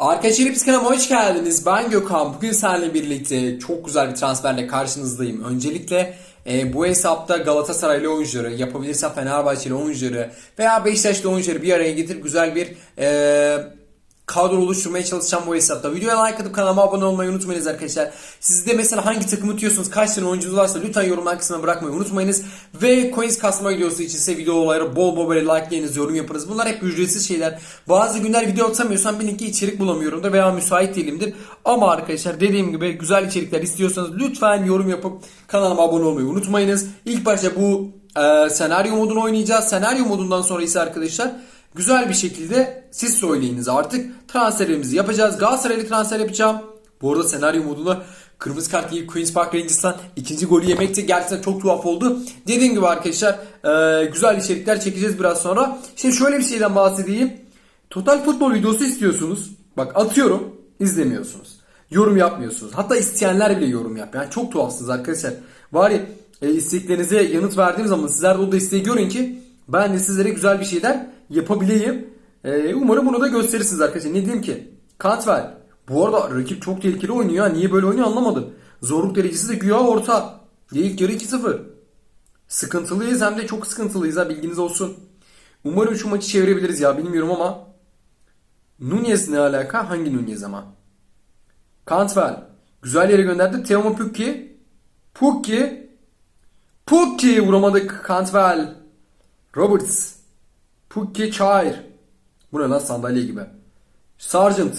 Arkadaşlar hepsi kanalıma hoş geldiniz. Ben Gökhan. Bugün seninle birlikte çok güzel bir transferle karşınızdayım. Öncelikle e, bu hesapta Galatasaraylı oyuncuları, yapabilirse Fenerbahçeli oyuncuları veya Beşiktaşlı oyuncuları bir araya getirip güzel bir e, kadro oluşturmaya çalışacağım bu hesapta. Videoya like atıp kanalıma abone olmayı unutmayınız arkadaşlar. Siz de mesela hangi takımı tutuyorsunuz, kaç tane oyuncunuz varsa lütfen yorumlar kısmına bırakmayı unutmayınız. Ve coins kasma videosu için ise videoları bol bol böyle likelayınız, yorum yapınız. Bunlar hep ücretsiz şeyler. Bazı günler video atamıyorsam bilin ki içerik bulamıyorumdur veya müsait değilimdir. Ama arkadaşlar dediğim gibi güzel içerikler istiyorsanız lütfen yorum yapıp kanalıma abone olmayı unutmayınız. İlk başta bu e, senaryo modunu oynayacağız. Senaryo modundan sonra ise arkadaşlar güzel bir şekilde siz söyleyiniz artık transferimizi yapacağız. Galatasaraylı transfer yapacağım. Bu arada senaryo modunda kırmızı kart yiyip Queen's Park Rangers'tan ikinci golü yemek de gerçekten çok tuhaf oldu. Dediğim gibi arkadaşlar e, güzel içerikler çekeceğiz biraz sonra. Şimdi şöyle bir şeyden bahsedeyim. Total futbol videosu istiyorsunuz. Bak atıyorum izlemiyorsunuz. Yorum yapmıyorsunuz. Hatta isteyenler bile yorum yap. Yani çok tuhafsınız arkadaşlar. Bari e, isteklerinize yanıt verdiğim zaman sizler de o desteği görün ki ben de sizlere güzel bir şeyler yapabileyim. E, umarım bunu da gösterirsiniz arkadaşlar. Ne diyeyim ki? Cantwell. Bu arada rakip çok tehlikeli oynuyor. ya. Niye böyle oynuyor anlamadım. Zorluk derecesi de güya orta. İlk yarı 2-0. Sıkıntılıyız hem de çok sıkıntılıyız ha bilginiz olsun. Umarım şu maçı çevirebiliriz ya bilmiyorum ama. Nunez ne alaka? Hangi Nunez ama? Cantwell. Güzel yere gönderdi. Teomo Pukki. Pukki. Pukki vuramadık Cantwell. Roberts. Pukki Çayr. Bu ne lan sandalye gibi. Sargent.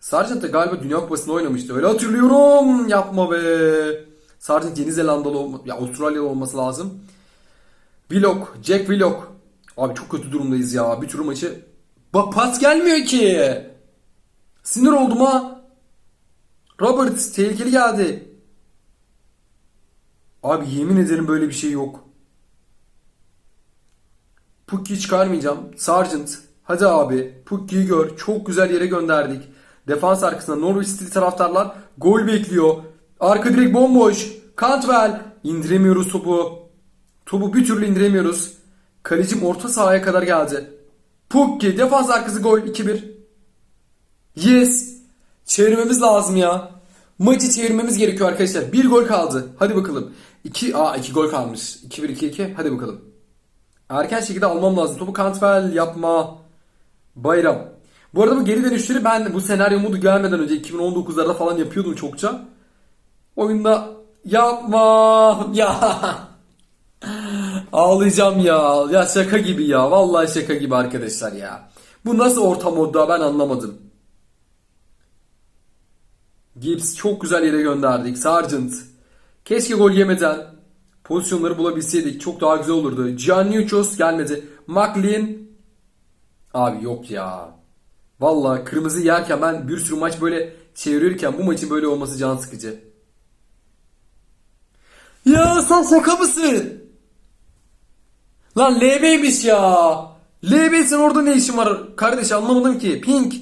Sargent da galiba Dünya Kupası'nda oynamıştı. Öyle hatırlıyorum. Yapma be. Sargent Yeni Zelandalı olma, ya Avustralyalı olması lazım. Willock. Jack Willock. Abi çok kötü durumdayız ya. Bir türlü maçı. Bak pas gelmiyor ki. Sinir oldum ha. Roberts tehlikeli geldi. Abi yemin ederim böyle bir şey yok. Pukki'yi çıkarmayacağım. Sargent. Hadi abi. Pukki'yi gör. Çok güzel yere gönderdik. Defans arkasında Norwich City taraftarlar gol bekliyor. Arka direk bomboş. Cantwell. indiremiyoruz topu. Topu bir türlü indiremiyoruz. Kalecim orta sahaya kadar geldi. Pukki defans arkası gol 2-1. Yes. Çevirmemiz lazım ya. Maçı çevirmemiz gerekiyor arkadaşlar. Bir gol kaldı. Hadi bakalım. 2 Aa 2 gol kalmış. 2-1 2-2. Hadi bakalım. Erken şekilde almam lazım. Topu Cantwell yapma. Bayram. Bu arada bu geri dönüşleri ben bu senaryo modu gelmeden önce 2019'larda falan yapıyordum çokça. Oyunda yapma ya. Ağlayacağım ya. Ya şaka gibi ya. Vallahi şaka gibi arkadaşlar ya. Bu nasıl orta modda ben anlamadım. Gibbs çok güzel yere gönderdik. Sargent. Keşke gol yemeden pozisyonları bulabilseydik çok daha güzel olurdu. Gianniucos gelmedi. McLean. Abi yok ya. Vallahi kırmızı yerken ben bir sürü maç böyle çevirirken bu maçın böyle olması can sıkıcı. Ya sen şaka mısın? Lan LB'ymiş ya. LB'sin orada ne işin var? Kardeş anlamadım ki. Pink.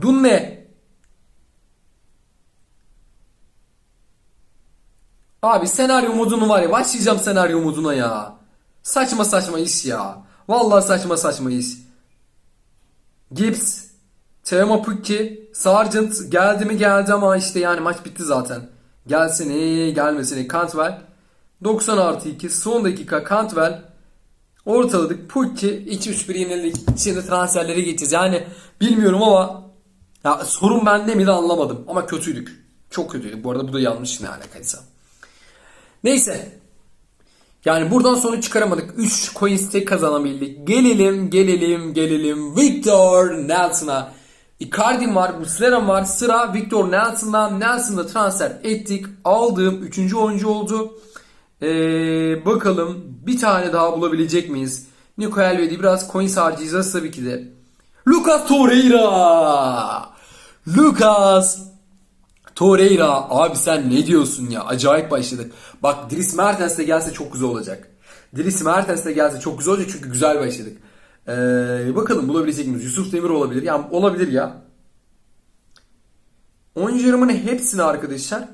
Dun Abi senaryo modunu var ya başlayacağım senaryo moduna ya. Saçma saçma iş ya. Vallahi saçma saçma iş. Gibbs, Teoma Pukki, Sargent geldi mi geldi ama işte yani maç bitti zaten. Gelsin iyi gelmesin. Cantwell 90 artı 2 son dakika Cantwell ortaladık. Pukki 2-3-1 yenilik. Şimdi transferleri geçeceğiz. Yani bilmiyorum ama ya sorun bende mi de anlamadım. Ama kötüydük. Çok kötüydük. Bu arada bu da yanlış ne alakaysa. Neyse. Yani buradan sonuç çıkaramadık. 3 coin stake kazanabildik. Gelelim, gelelim, gelelim. Victor Nelson'a. Icardi var, Muslera var. Sıra Victor Nelson'dan. Nelson'da transfer ettik. Aldığım 3. oyuncu oldu. Ee, bakalım bir tane daha bulabilecek miyiz? Nico Elvedi biraz coins harcayacağız tabii ki de. Lucas Torreira. Lucas Torreira abi sen ne diyorsun ya? Acayip başladık. Bak Dries Mertens de gelse çok güzel olacak. Dries Mertens de gelse çok güzel olacak çünkü güzel başladık. Ee, bakalım bulabilecek miyiz? Yusuf Demir olabilir. Yani olabilir ya. Oyuncularımın hepsini arkadaşlar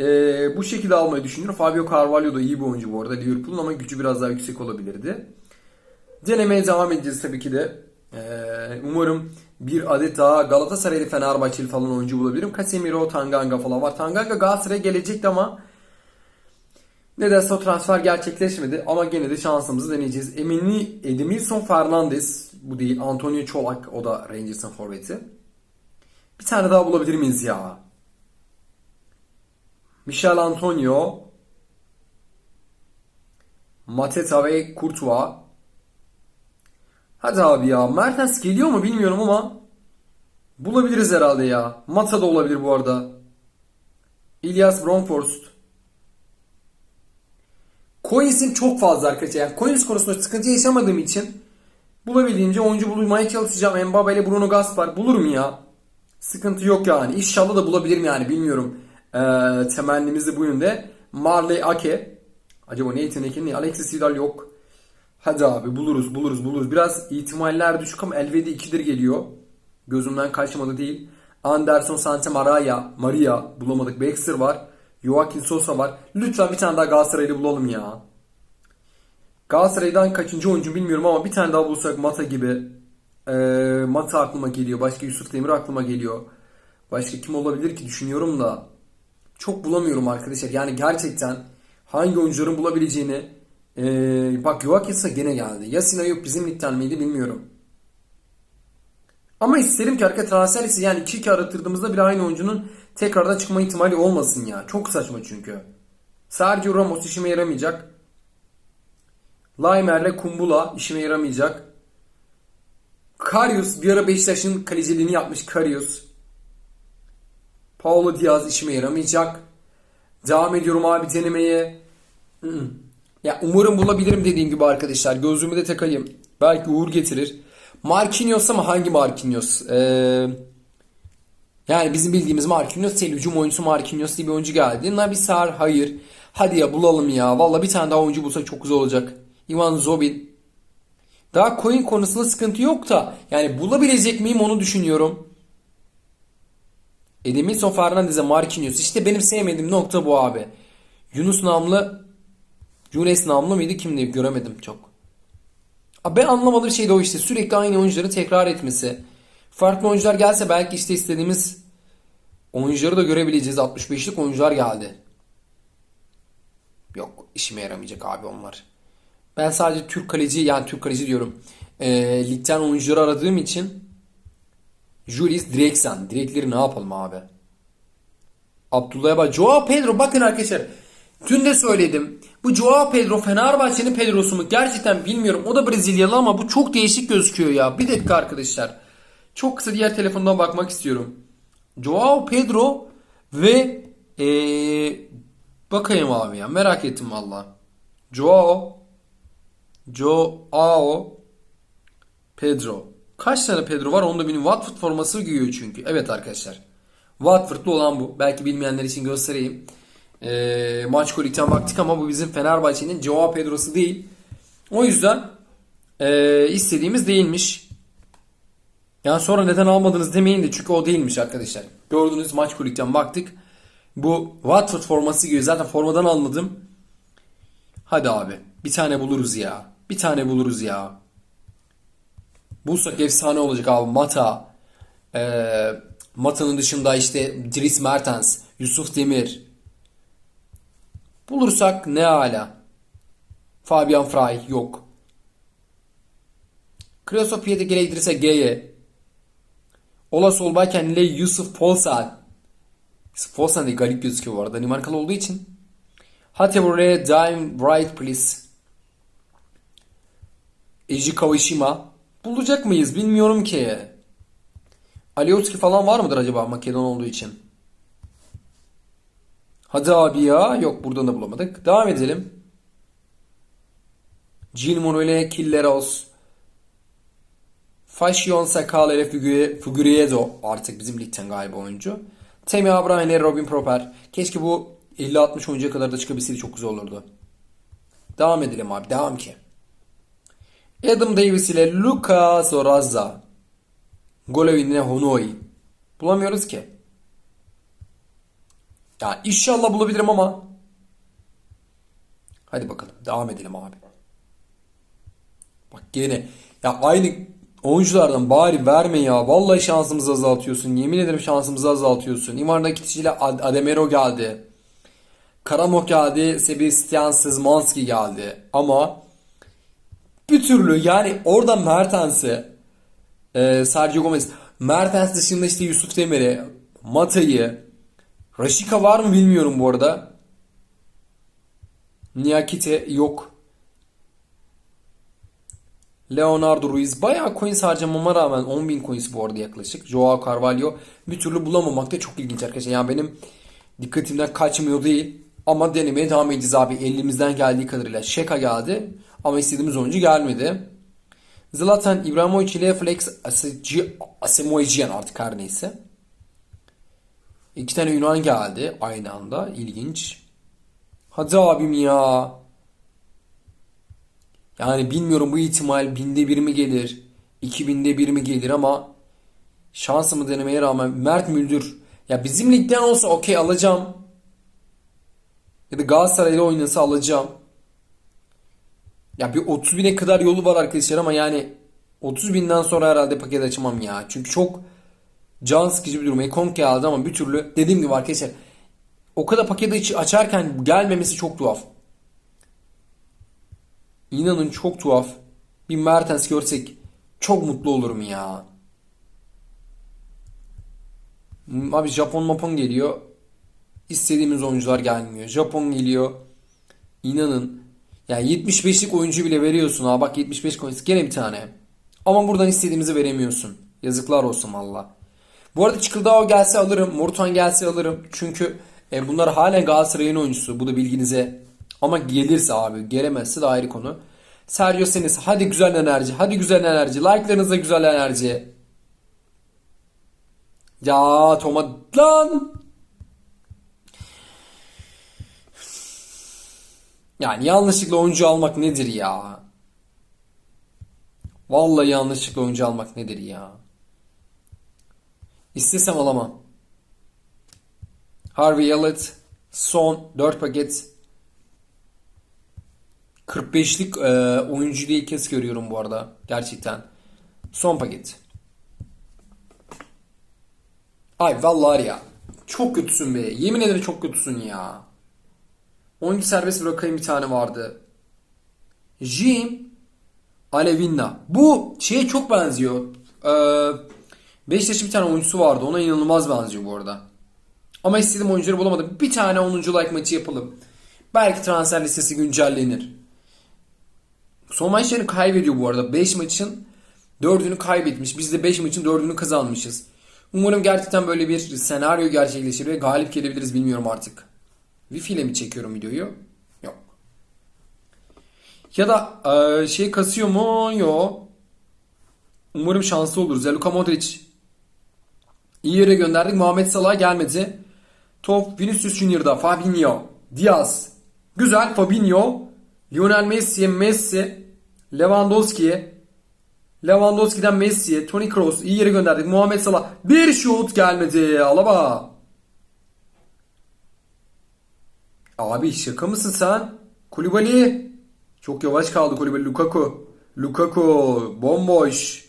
ee, bu şekilde almayı düşünüyorum. Fabio Carvalho da iyi bir oyuncu bu arada Liverpool'un ama gücü biraz daha yüksek olabilirdi. Denemeye devam edeceğiz tabii ki de. Ee, umarım bir adet daha Galatasaraylı Fenerbahçeli falan oyuncu bulabilirim. Casemiro, Tanganga falan var. Tanganga Galatasaray'a gelecekti ama nedense o transfer gerçekleşmedi. Ama gene de şansımızı deneyeceğiz. Emini Edmilson Fernandes bu değil. Antonio Çolak o da Rangers'ın forveti. Bir tane daha bulabilir miyiz ya? Michel Antonio Mateta ve Courtois. Hadi abi ya. Mertens geliyor mu bilmiyorum ama bulabiliriz herhalde ya. Mata da olabilir bu arada. İlyas Bronforst. Coins'in çok fazla arkadaşlar. Yani Coins konusunda sıkıntı yaşamadığım için bulabildiğince oyuncu bulmaya çalışacağım. Mbappe ile Bruno Gaspar bulurum ya. Sıkıntı yok yani. İnşallah da bulabilirim yani bilmiyorum. Ee, temennimiz de bu yönde. Marley Ake. Acaba ne yetenekli ne? Alexis Vidal yok. Hadi abi buluruz buluruz buluruz. Biraz ihtimaller düşük ama Elvedi 2'dir geliyor. Gözümden kaçmadı değil. Anderson Santa Maria, Maria bulamadık. Baxter var. Joaquin Sosa var. Lütfen bir tane daha Galatasaray'lı bulalım ya. Galatasaray'dan kaçıncı oyuncu bilmiyorum ama bir tane daha bulsak Mata gibi. Ee, Mata aklıma geliyor. Başka Yusuf Demir aklıma geliyor. Başka kim olabilir ki düşünüyorum da. Çok bulamıyorum arkadaşlar. Yani gerçekten hangi oyuncuların bulabileceğini ee, bak Joakis'a gene geldi. Yasin Ayup bizim ligden miydi bilmiyorum. Ama isterim ki arka transfer listesi yani 2-2 aratırdığımızda bir aynı oyuncunun tekrardan çıkma ihtimali olmasın ya. Çok saçma çünkü. Sergio Ramos işime yaramayacak. Laimer'le Kumbula işime yaramayacak. Karius bir ara Beşiktaş'ın kaleciliğini yapmış Karius. Paulo Diaz işime yaramayacak. Devam ediyorum abi denemeye. Hı-hı. Ya umarım bulabilirim dediğim gibi arkadaşlar. Gözümü de takayım. Belki uğur getirir. Marquinhos ama hangi Marquinhos? Ee, yani bizim bildiğimiz Marquinhos değil. Hücum oyuncusu Marquinhos diye bir oyuncu geldi. Nabi Sar hayır. Hadi ya bulalım ya. Valla bir tane daha oyuncu bulsak çok güzel olacak. Ivan Zobin. Daha coin konusunda sıkıntı yok da. Yani bulabilecek miyim onu düşünüyorum. Edemilson Fernandez'e Marquinhos. İşte benim sevmediğim nokta bu abi. Yunus namlı Younes namlı mıydı kimdi göremedim çok. Ben anlamadığım şey de o işte. Sürekli aynı oyuncuları tekrar etmesi. Farklı oyuncular gelse belki işte istediğimiz oyuncuları da görebileceğiz. 65'lik oyuncular geldi. Yok işime yaramayacak abi onlar. Ben sadece Türk kaleci yani Türk kaleci diyorum. E, ligden oyuncuları aradığım için Julius Direksen. Direkleri ne yapalım abi? Abdullah Eba. Joao Pedro bakın arkadaşlar. Dün de söyledim. Bu Joao Pedro Fenerbahçe'nin Pedro'su mu? Gerçekten bilmiyorum. O da Brezilyalı ama bu çok değişik gözüküyor ya. Bir dakika arkadaşlar. Çok kısa diğer telefondan bakmak istiyorum. Joao Pedro ve ee, bakayım abi ya. Merak ettim valla. Joao Joao Pedro. Kaç tane Pedro var onu da bilmiyorum. Watford forması giyiyor çünkü. Evet arkadaşlar. Watford'lu olan bu. Belki bilmeyenler için göstereyim. E, maç kolikten baktık ama bu bizim Fenerbahçe'nin Joao Pedro'su değil. O yüzden e, istediğimiz değilmiş. Yani sonra neden almadınız demeyin de çünkü o değilmiş arkadaşlar. Gördüğünüz maç kolikten baktık. Bu Watford forması giyiyor. Zaten formadan almadım. Hadi abi. Bir tane buluruz ya. Bir tane buluruz ya. Bulsak efsane olacak abi. Mata. E, Mata'nın dışında işte Dries Mertens. Yusuf Demir. Bulursak ne ala. Fabian Fry yok. Kriosopiyete gerektirirse G'ye. Ola Solbayken ile Yusuf Polsan. Yusuf Polsan değil garip gözüküyor bu arada. Danimarkalı olduğu için. Buraya Dime Right Please. Eiji Kawashima. Bulacak mıyız bilmiyorum ki. Alioski falan var mıdır acaba Makedon olduğu için? Hadi abi ya. Yok buradan da bulamadık. Devam edelim. Gilmour ile Killeros. Fashion Sakal ile Figueredo artık bizim ligden galiba oyuncu. Temi Abraham ile Robin Proper. Keşke bu 50-60 oyuncuya kadar da çıkabilseydi çok güzel olurdu. Devam edelim abi. Devam ki. Adam Davis ile Lucas Orazza. Golovin Honoi. Bulamıyoruz ki. Ya inşallah bulabilirim ama. Hadi bakalım devam edelim abi. Bak gene ya aynı oyunculardan bari verme ya. Vallahi şansımızı azaltıyorsun. Yemin ederim şansımızı azaltıyorsun. İle Ad- Ademero geldi. Karamok geldi. Sebastian Szymanski geldi. Ama bir türlü yani orada Mertens'i e, Sergio Gomez Mertens dışında işte Yusuf Demir'i Mata'yı Rashica var mı bilmiyorum bu arada. Niakite yok. Leonardo Ruiz bayağı coins harcamama rağmen 10.000 coins bu arada yaklaşık. Joao Carvalho bir türlü bulamamak da çok ilginç arkadaşlar. Yani benim dikkatimden kaçmıyor değil. Ama denemeye devam edeceğiz abi. Elimizden geldiği kadarıyla. Şeka geldi. Ama istediğimiz oyuncu gelmedi. Zlatan İbrahimovic ile Flex Asemoyciyan artık her neyse. İki tane Yunan geldi aynı anda. İlginç. Hadi abim ya. Yani bilmiyorum bu ihtimal binde bir mi gelir, iki binde bir mi gelir ama şansımı denemeye rağmen Mert Müldür. Ya bizim ligden olsa okey alacağım. Ya da Galatasaray'la oynasa alacağım. Ya bir 30 bine kadar yolu var arkadaşlar ama yani 30 binden sonra herhalde paket açamam ya. Çünkü çok can sıkıcı bir durum. Ekon geldi ama bir türlü dediğim gibi arkadaşlar o kadar paketi aç- açarken gelmemesi çok tuhaf. İnanın çok tuhaf. Bir Mertens görsek çok mutlu olurum ya. Abi Japon mapon geliyor. İstediğimiz oyuncular gelmiyor. Japon geliyor. İnanın. Ya 75'lik oyuncu bile veriyorsun ha. Bak 75 coins gene bir tane. Ama buradan istediğimizi veremiyorsun. Yazıklar olsun valla. Bu arada Çıkıldao gelse alırım. Morton gelse alırım. Çünkü e, bunlar halen Galatasaray'ın oyuncusu. Bu da bilginize. Ama gelirse abi. Gelemezse de ayrı konu. Sergio Senis. Hadi güzel enerji. Hadi güzel enerji. Like'larınızda güzel enerji. Ya Toma lan. Yani yanlışlıkla oyuncu almak nedir ya? Vallahi yanlışlıkla oyuncu almak nedir ya? İstesem alamam. Harvey Elliott son 4 paket 45'lik e, oyuncu diye kez görüyorum bu arada. Gerçekten. Son paket. Ay vallahi ya. Çok kötüsün be. Yemin ederim çok kötüsün ya. Oyuncu serbest bırakayım bir tane vardı. Jim Alevinna. Bu şeye çok benziyor. Ee, Beşiktaş'ın bir tane oyuncusu vardı. Ona inanılmaz benziyor bu arada. Ama istediğim oyuncuları bulamadım. Bir tane 10. like maçı yapalım. Belki transfer listesi güncellenir. Son maçlarını kaybediyor bu arada. 5 maçın 4'ünü kaybetmiş. Biz de 5 maçın 4'ünü kazanmışız. Umarım gerçekten böyle bir senaryo gerçekleşir ve galip gelebiliriz bilmiyorum artık. Wi-Fi ile mi çekiyorum videoyu? Yok. Ya da e, şey kasıyor mu? Yok. Umarım şanslı oluruz. Ya Luka Modric iyi yere gönderdik. Muhammed Salah gelmedi. Top Vinicius Junior'da. Fabinho. Diaz. Güzel. Fabinho. Lionel Messi. Messi. Lewandowski'ye. Lewandowski'den Messi'ye. Toni Kroos. iyi yere gönderdik. Muhammed Salah. Bir şut gelmedi. Alaba. Abi şaka mısın sen? Kulübali. Çok yavaş kaldı Kulübali. Lukaku. Lukaku. Bomboş.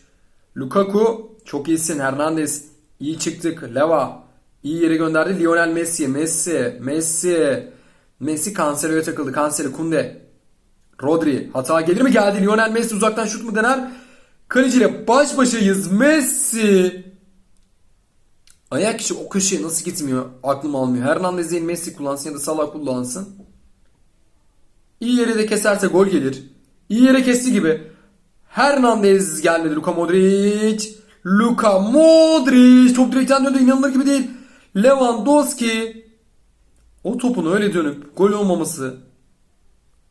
Lukaku. Çok iyisin. Hernandez. İyi çıktık. Leva. iyi yere gönderdi. Lionel Messi. Messi. Messi. Messi Cancelo'ya takıldı. Cancelo. Kunde. Rodri. Hata gelir mi? Geldi. Lionel Messi uzaktan şut mu dener? Kaleciyle baş başayız. Messi. Ayak içi o köşeye nasıl gitmiyor? Aklım almıyor. Hernandez değil Messi kullansın ya da Salah kullansın. İyi yere de keserse gol gelir. İyi yere kesti gibi. Hernandez gelmedi. Luka Modric. Luka Modric. Top direkten döndü. inanılır gibi değil. Lewandowski. O topun öyle dönüp gol olmaması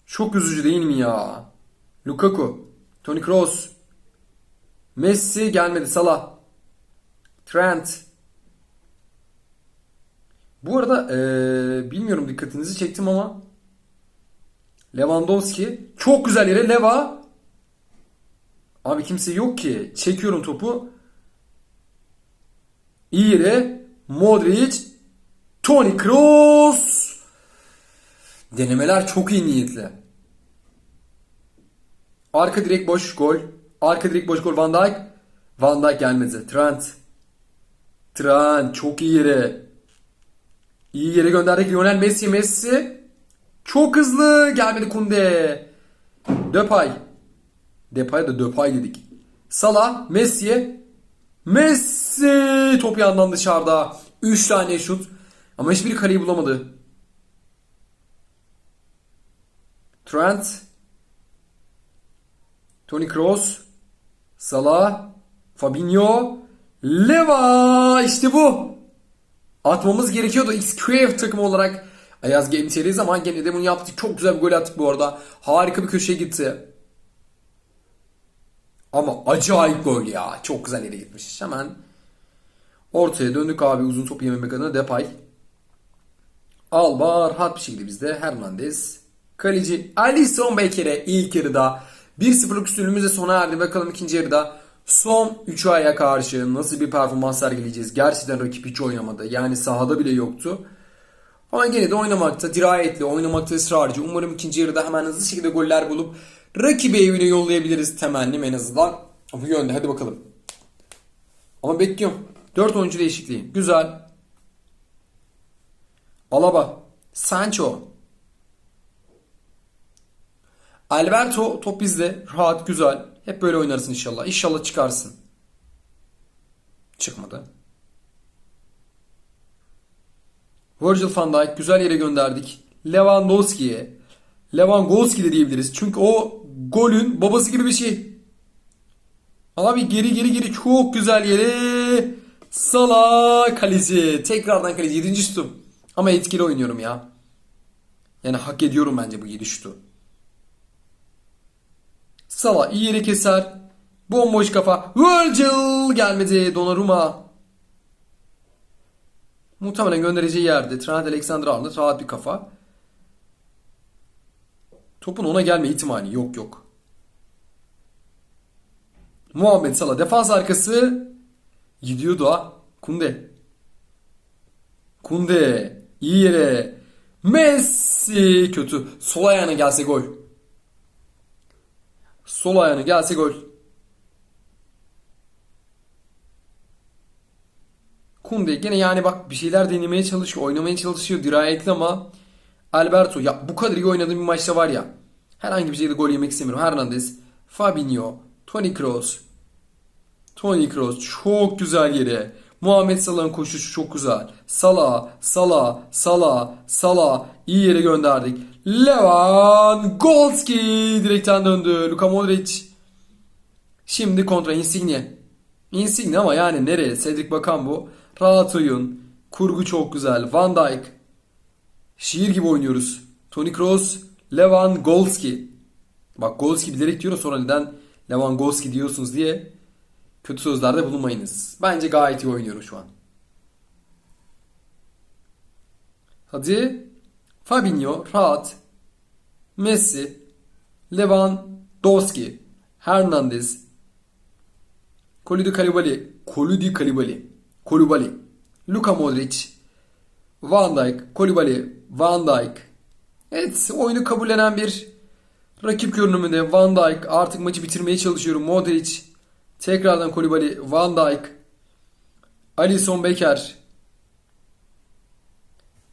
çok üzücü değil mi ya? Lukaku. Toni Kroos. Messi gelmedi. Salah. Trent. Bu arada eee, bilmiyorum dikkatinizi çektim ama Lewandowski çok güzel yere Leva Abi kimse yok ki. Çekiyorum topu. Yere Modric Toni Kroos Denemeler çok iyi niyetli. Arka direk boş gol. Arka direk boş gol Van Dijk. Van Dijk gelmedi. Trent. Trent çok iyi yere. İyi yere gönderdik Lionel Messi. Messi. Çok hızlı. Gelmedi Kunde. Depay. Depay da Depay dedik. Salah. Messi'ye. Messi. Top yandan dışarıda. 3 tane şut. Ama hiçbir kaleyi bulamadı. Trent. Toni Kroos. Salah. Fabinho. Leva. İşte bu. Atmamız gerekiyordu XQF takımı olarak. Ayaz Game Series ama gene de bunu yaptık. Çok güzel bir gol attık bu arada. Harika bir köşeye gitti. Ama acayip gol ya. Çok güzel yere gitmiş. Hemen ortaya döndük abi uzun top yememek adına Depay. Alba rahat bir şekilde bizde. Hernandez. Kaleci Alisson Beker'e ilk yarıda 1-0'lık üstünlüğümüzle sona erdi. Bakalım ikinci yarıda son 3 aya karşı nasıl bir performans sergileyeceğiz. Gerçekten rakip hiç oynamadı. Yani sahada bile yoktu. Ama gene de oynamakta, dirayetli, oynamakta ısrarcı. Umarım ikinci yarıda hemen hızlı şekilde goller bulup rakibi evine yollayabiliriz temennim en azından. Bu yönde hadi bakalım. Ama bekliyorum. 4 oyuncu değişikliği. Güzel. Alaba. Sancho. Alberto top bizde. Rahat güzel. Hep böyle oynarsın inşallah. İnşallah çıkarsın. Çıkmadı. Virgil van Dijk güzel yere gönderdik. Lewandowski'ye. Lewandowski de diyebiliriz. Çünkü o golün babası gibi bir şey. Abi geri geri geri çok güzel yere. Salah kaleci. Tekrardan kaleci. 7. şutum. Ama etkili oynuyorum ya. Yani hak ediyorum bence bu 7 şutu. Salah iyi yere keser. Bomboş kafa. Virgil gelmedi. Donnarumma. Muhtemelen göndereceği yerde. Trent Alexander-Arnold rahat bir kafa. Topun ona gelme ihtimali yok yok. Muhammed Salah defans arkası gidiyor da Kunde. Kunde iyi yere. Messi kötü. Sol ayağına gelse gol. Sol ayağına gelse gol. Kunde gene yani bak bir şeyler denemeye çalışıyor, oynamaya çalışıyor dirayetli ama Alberto ya bu kadar iyi oynadığım bir maçta var ya herhangi bir şeyde gol yemek istemiyorum. Hernandez, Fabinho, Toni Kroos. Toni Kroos çok güzel yere. Muhammed Salah'ın koşuşu çok güzel. Salah, Salah, Salah, Salah iyi yere gönderdik. Lewandowski direkten döndü. Luka Modric. Şimdi kontra Insigne. Insigne ama yani nereye? Cedric Bakan bu. Rahat oyun. Kurgu çok güzel. Van Dijk. Şiir gibi oynuyoruz. Toni Kroos, Lewandowski. Bak Golski bilerek diyorum sonra neden Lewandowski diyorsunuz diye kötü sözlerde bulunmayınız. Bence gayet iyi oynuyorum şu an. Hadi. Fabinho rahat. Messi, Lewandowski, Hernandez, Koludi Kalibali, Koludi Kalibali, Kolibali, Luka Modric, Van Dijk, Kolibali, Van Dijk. Evet oyunu kabullenen bir rakip görünümünde Van Dijk artık maçı bitirmeye çalışıyorum. Modric, tekrardan Kolibali, Van Dijk, Alisson Becker,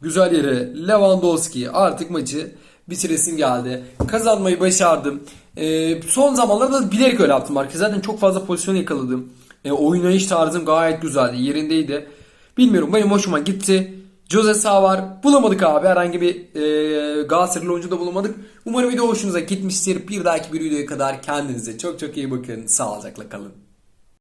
güzel yere Lewandowski artık maçı bitiresim geldi. Kazanmayı başardım. Ee, son zamanlarda da bilerek öyle yaptım arkadaşlar. Zaten çok fazla pozisyon yakaladım. Ee, oynayış tarzım gayet güzeldi. Yerindeydi. Bilmiyorum benim hoşuma gitti. Jose Sá var. Bulamadık abi. Herhangi bir e, Galatasaraylı oyuncu da bulamadık. Umarım video hoşunuza gitmiştir. Bir dahaki bir videoya kadar kendinize çok çok iyi bakın. Sağlıcakla kalın.